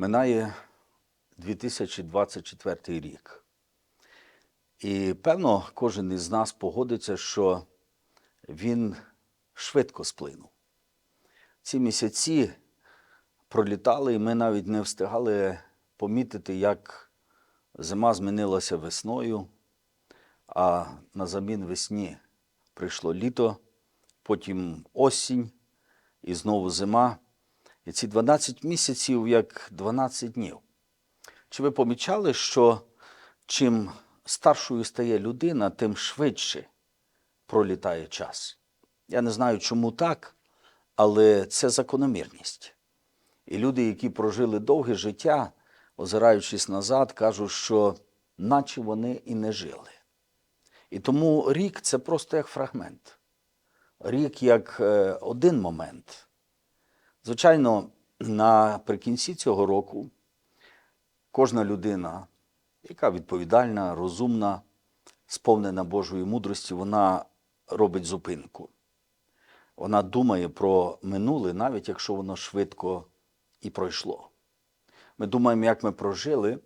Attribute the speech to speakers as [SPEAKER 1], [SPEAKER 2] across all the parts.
[SPEAKER 1] Минає 2024 рік. І певно, кожен із нас погодиться, що він швидко сплинув. Ці місяці пролітали, і ми навіть не встигали помітити, як зима змінилася весною, а на замін весні прийшло літо, потім осінь і знову зима. І ці 12 місяців як 12 днів. Чи ви помічали, що чим старшою стає людина, тим швидше пролітає час? Я не знаю, чому так, але це закономірність. І люди, які прожили довге життя, озираючись назад, кажуть, що наче вони і не жили. І тому рік це просто як фрагмент. Рік як е, один момент. Звичайно, наприкінці цього року кожна людина, яка відповідальна, розумна, сповнена Божої мудрості, вона робить зупинку. Вона думає про минуле, навіть якщо воно швидко і пройшло. Ми думаємо, як ми прожили,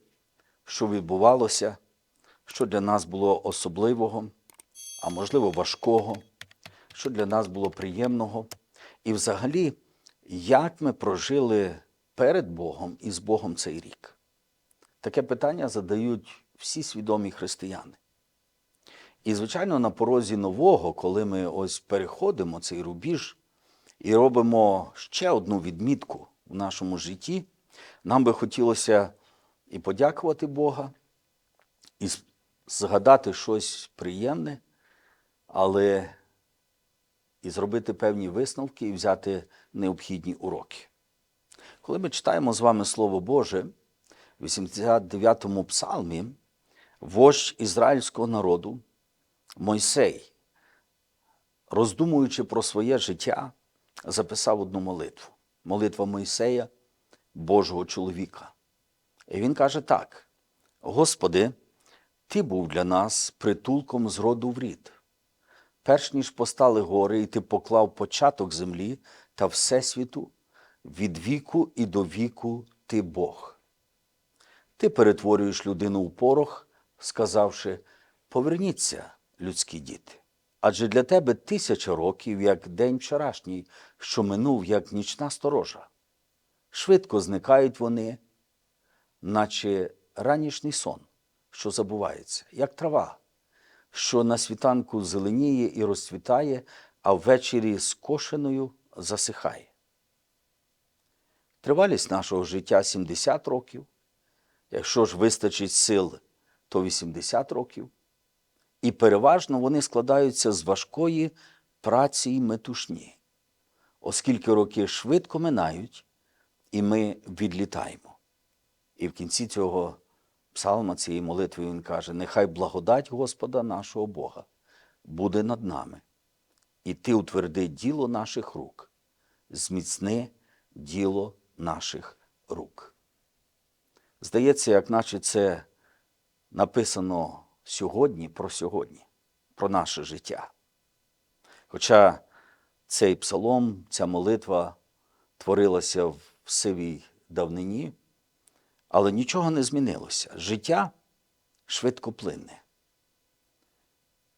[SPEAKER 1] що відбувалося, що для нас було особливого, а можливо важкого, що для нас було приємного. І взагалі, як ми прожили перед Богом і з Богом цей рік? Таке питання задають всі свідомі християни. І, звичайно, на порозі нового, коли ми ось переходимо цей рубіж і робимо ще одну відмітку в нашому житті, нам би хотілося і подякувати Бога, і згадати щось приємне, але і зробити певні висновки і взяти необхідні уроки. Коли ми читаємо з вами Слово Боже, в 89-му псалмі, вождь ізраїльського народу Мойсей, роздумуючи про своє життя, записав одну молитву. Молитва Мойсея, Божого чоловіка. І він каже так: Господи, Ти був для нас притулком з роду в рід. Перш ніж постали гори, і ти поклав початок землі та всесвіту, від віку і до віку ти Бог. Ти перетворюєш людину у порох, сказавши: Поверніться, людські діти. Адже для тебе тисяча років, як день вчорашній, що минув, як нічна сторожа. Швидко зникають вони, наче ранішній сон, що забувається, як трава, що на світанку зеленіє і розцвітає, а ввечері скошеною засихає. Тривалість нашого життя 70 років, якщо ж вистачить сил, то 80 років. І переважно вони складаються з важкої праці й метушні, оскільки роки швидко минають, і ми відлітаємо. І в кінці цього псалма, цієї молитви, він каже: Нехай благодать Господа нашого Бога буде над нами, і ти утверди діло наших рук, зміцни діло наших рук. Здається, як наче це написано сьогодні про сьогодні, про наше життя. Хоча цей псалом, ця молитва творилася в сивій давнині, але нічого не змінилося. Життя швидко плине.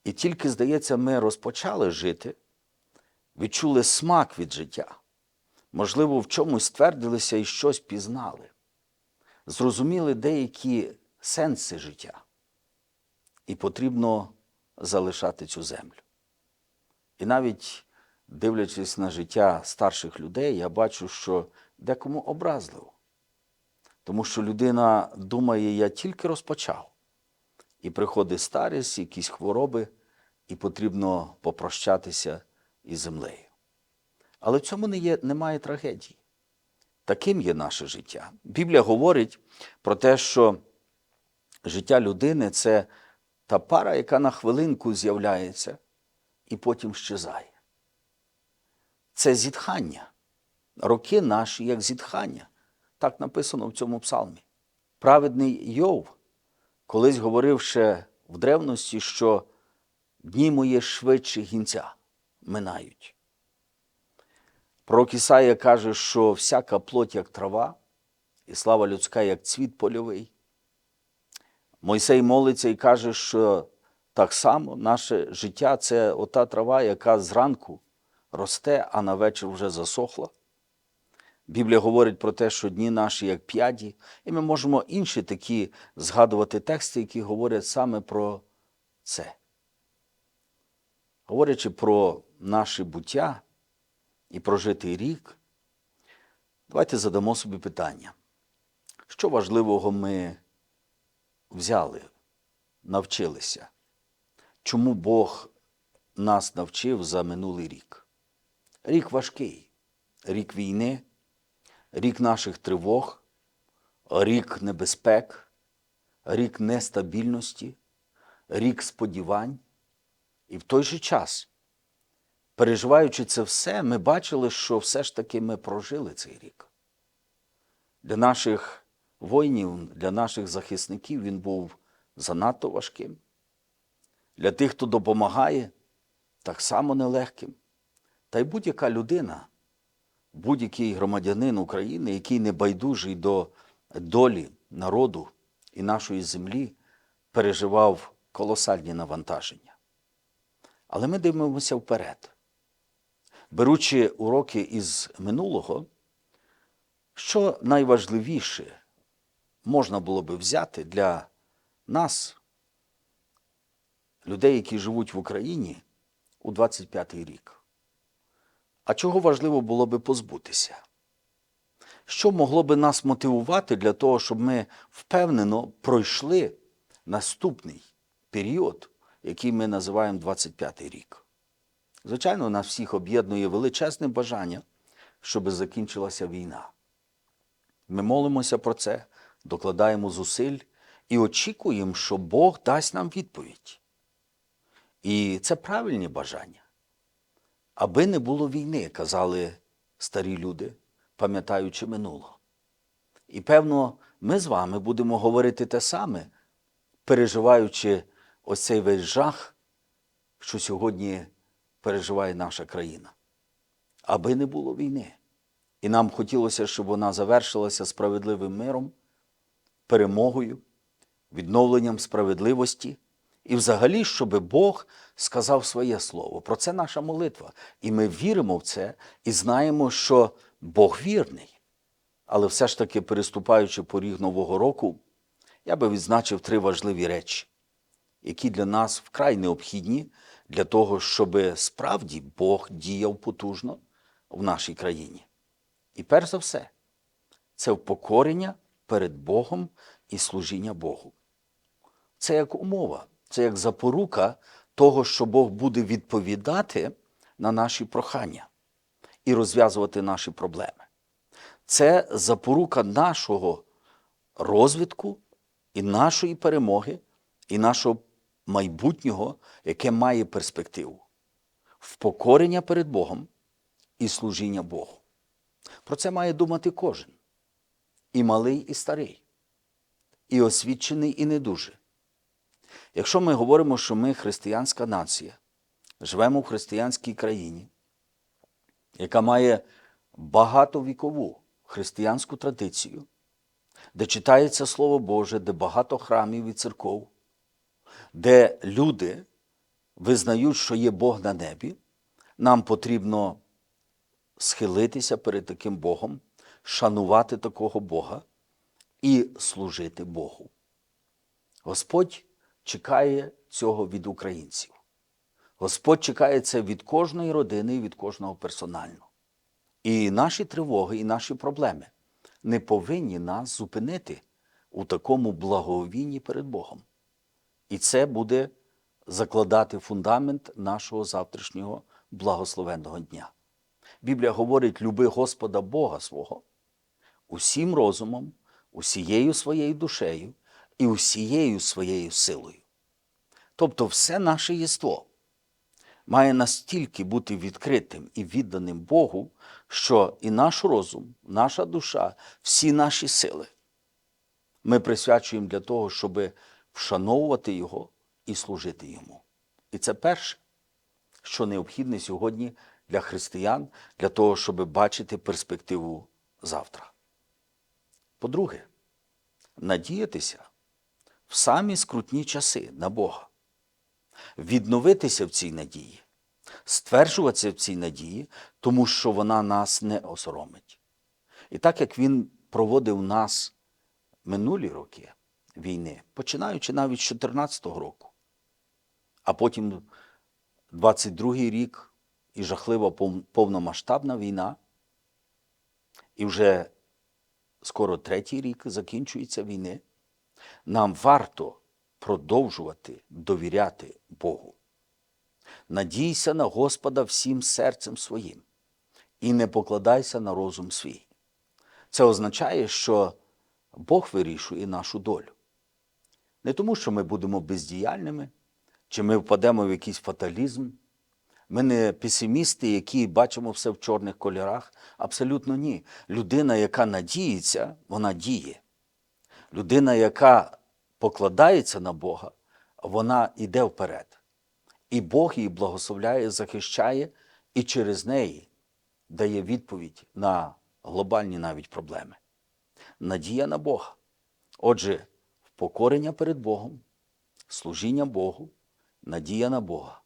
[SPEAKER 1] І тільки, здається, ми розпочали жити, відчули смак від життя, можливо, в чомусь ствердилися і щось пізнали, зрозуміли деякі сенси життя і потрібно залишати цю землю. І навіть дивлячись на життя старших людей, я бачу, що декому образливо. Тому що людина думає, я тільки розпочав. І приходить старість, якісь хвороби, і потрібно попрощатися із землею. Але в цьому не є, немає трагедії. Таким є наше життя. Біблія говорить про те, що життя людини це та пара, яка на хвилинку з'являється і потім щезає. Це зітхання. Роки наші як зітхання. Так написано в цьому псалмі. Праведний Йов колись говорив ще в древності, що дні мої швидше гінця минають. Пророк Ісая каже, що всяка плоть, як трава, і слава людська, як цвіт польовий. Мойсей молиться і каже, що так само наше життя це ота трава, яка зранку росте, а на вечір вже засохла. Біблія говорить про те, що дні наші як п'яді, і ми можемо інші такі згадувати тексти, які говорять саме про це. Говорячи про наше буття і прожитий рік, давайте задамо собі питання, що важливого ми взяли, навчилися? Чому Бог нас навчив за минулий рік? Рік важкий, рік війни, рік наших тривог, рік небезпек, рік нестабільності, рік сподівань. І в той же час, переживаючи це все, ми бачили, що все ж таки ми прожили цей рік. Для наших воїнів, для наших захисників він був занадто важким. Для тих, хто допомагає, так само нелегким. Та й будь-яка людина, будь-який громадянин України, який не байдужий до долі народу і нашої землі, переживав колосальні навантаження. Але ми дивимося вперед. Беручи уроки із минулого, що найважливіше можна було би взяти для нас, людей, які живуть в Україні у 25-й рік? А чого важливо було би позбутися? Що могло би нас мотивувати для того, щоб ми впевнено пройшли наступний період, який ми називаємо 25-й рік? Звичайно, нас всіх об'єднує величезне бажання, щоб закінчилася війна. Ми молимося про це, докладаємо зусиль і очікуємо, що Бог дасть нам відповідь. І це правильні бажання. Аби не було війни, казали старі люди, пам'ятаючи минуло. І певно, ми з вами будемо говорити те саме, переживаючи ось цей весь жах, що сьогодні переживає наша країна. Аби не було війни. І нам хотілося, щоб вона завершилася справедливим миром, перемогою, відновленням справедливості. І взагалі, щоб Бог сказав своє слово. Про це наша молитва. І ми віримо в це і знаємо, що Бог вірний. Але все ж таки, переступаючи поріг Нового року, я би відзначив три важливі речі, які для нас вкрай необхідні для того, щоб справді Бог діяв потужно в нашій країні. І перш за все, це впокорення перед Богом і служіння Богу. Це як умова, це як запорука того, що Бог буде відповідати на наші прохання і розв'язувати наші проблеми. Це запорука нашого розвитку і нашої перемоги, і нашого майбутнього, яке має перспективу, впокорення перед Богом і служіння Богу. Про це має думати кожен. І малий, і старий, і освічений, і недужий. Якщо ми говоримо, що ми християнська нація, живемо в християнській країні, яка має багатовікову християнську традицію, де читається Слово Боже, де багато храмів і церков, де люди визнають, що є Бог на небі, нам потрібно схилитися перед таким Богом, шанувати такого Бога і служити Богу. Господь чекає цього від українців. Господь чекає це від кожної родини і від кожного персонально. І наші тривоги, і наші проблеми не повинні нас зупинити у такому благовінні перед Богом. І це буде закладати фундамент нашого завтрашнього благословенного дня. Біблія говорить: люби Господа Бога свого усім розумом, усією своєю душею і усією своєю силою. Тобто все наше єство має настільки бути відкритим і відданим Богу, що і наш розум, наша душа, всі наші сили ми присвячуємо для того, щоб вшановувати Його і служити Йому. І це перше, що необхідне сьогодні для християн, для того, щоб бачити перспективу завтра. По-друге, надіятися в самі скрутні часи на Бога, відновитися в цій надії, стверджуватися в цій надії, тому що вона нас не осоромить. І так як Він проводив нас минулі роки війни, починаючи навіть з 2014 року, а потім 22-й рік і жахлива повномасштабна війна, і вже скоро третій рік закінчується війни, нам варто продовжувати довіряти Богу. Надійся на Господа всім серцем своїм і не покладайся на розум свій. Це означає, що Бог вирішує нашу долю. Не тому, що ми будемо бездіяльними, чи ми впадемо в якийсь фаталізм. Ми не песимісти, які бачимо все в чорних кольорах. Абсолютно ні. Людина, яка надіється, вона діє. Людина, яка покладається на Бога, вона йде вперед. І Бог її благословляє, захищає і через неї дає відповідь на глобальні навіть проблеми. Надія на Бога. Отже, впокорення перед Богом, служіння Богу, надія на Бога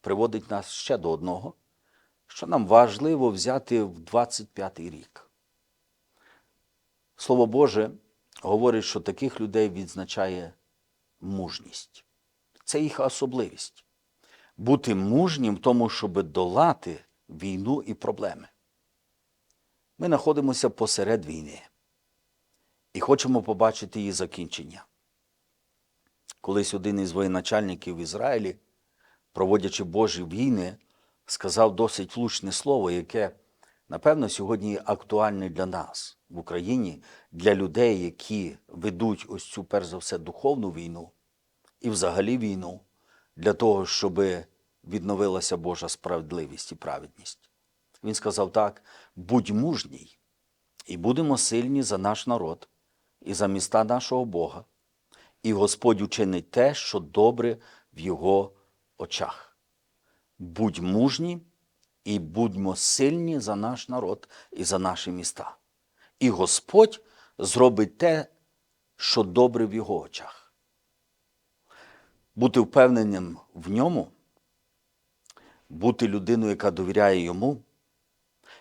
[SPEAKER 1] приводить нас ще до одного, що нам важливо взяти в 25-й рік. Слово Боже говорить, що таких людей відзначає мужність. Це їх особливість. Бути мужнім в тому, щоб долати війну і проблеми. Ми знаходимося посеред війни і хочемо побачити її закінчення. Колись один із воєначальників в Ізраїлі, проводячи Божі війни, сказав досить влучне слово, яке, напевно, сьогодні є актуальне для нас в Україні, для людей, які ведуть ось цю, перш за все, духовну війну і взагалі війну, для того, щоб відновилася Божа справедливість і праведність. Він сказав так: будь мужній, і будемо сильні за наш народ і за міста нашого Бога, і Господь учинить те, що добре в Його очах. Будь мужні і будьмо сильні за наш народ і за наші міста. І Господь зробить те, що добре в Його очах. Бути впевненим в ньому, бути людиною, яка довіряє йому,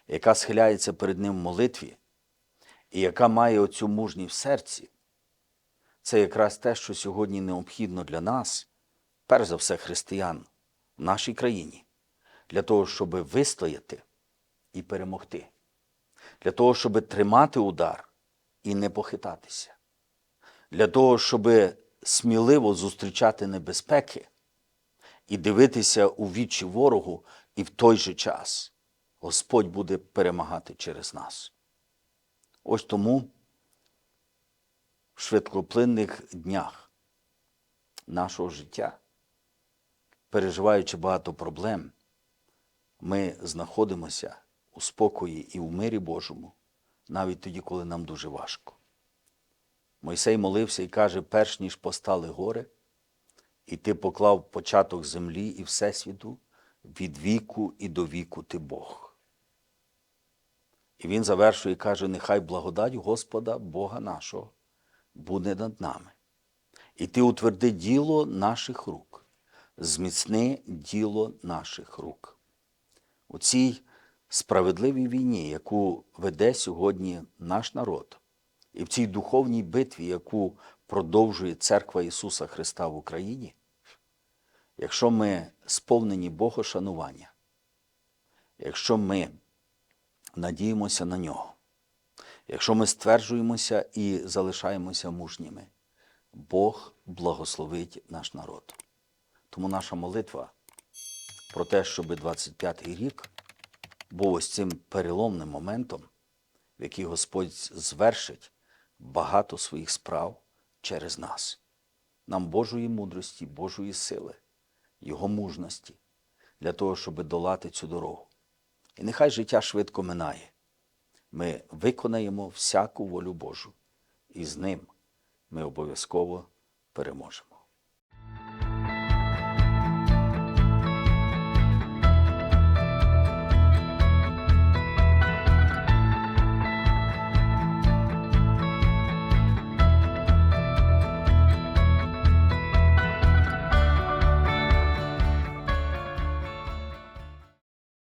[SPEAKER 1] яка схиляється перед ним в молитві, і яка має оцю мужність в серці, це якраз те, що сьогодні необхідно для нас, перш за все, християн в нашій країні, для того, щоб вистояти і перемогти, для того, щоб тримати удар і не похитатися, для того, щоб сміливо зустрічати небезпеки і дивитися у вічі ворогу, і в той же час Господь буде перемагати через нас. Ось тому в швидкоплинних днях нашого життя, переживаючи багато проблем, ми знаходимося у спокої і у мирі Божому, навіть тоді, коли нам дуже важко. Мойсей молився і каже, перш ніж постали гори, і ти поклав початок землі і Всесвіту, від віку і до віку ти Бог. І він завершує і каже: Нехай благодать Господа, Бога нашого, буде над нами. І ти утверди діло наших рук, зміцни діло наших рук. У цій справедливій війні, яку веде сьогодні наш народ, і в цій духовній битві, яку продовжує Церква Ісуса Христа в Україні, якщо ми сповнені Богошанування, якщо ми надіємося на нього. Якщо ми стверджуємося і залишаємося мужніми, Бог благословить наш народ. Тому наша молитва про те, щоб 25-й рік був ось цим переломним моментом, в який Господь звершить багато своїх справ через нас, нам Божої мудрості, Божої сили, Його мужності для того, щоб долати цю дорогу. І нехай життя швидко минає. Ми виконаємо всяку волю Божу, і з ним ми обов'язково переможемо.